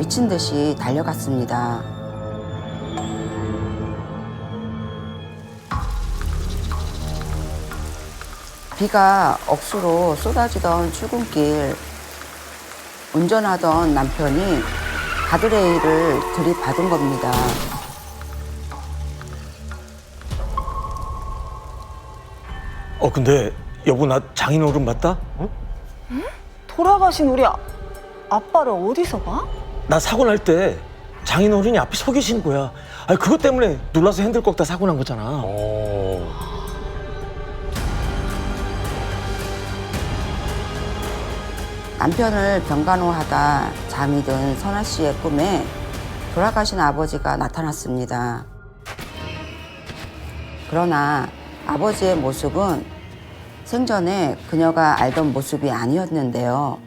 미친 듯이 달려갔습니다. 비가 억수로 쏟아지던 출근길 운전하던 남편이 가드레일을 들이받은 겁니다. 어 근데 여보 나 장인어른 맞다? 돌아가신 우리 아, 아빠를 어디서 봐? 나 사고 날 때 장인 어른이 앞에 서 계신 거야. 아 그것 때문에 놀라서 핸들 꺾다 사고 난 거잖아. 남편을 병간호하다 잠이 든 선아 씨의 꿈에 돌아가신 아버지가 나타났습니다. 그러나 아버지의 모습은 생전에 그녀가 알던 모습이 아니었는데요.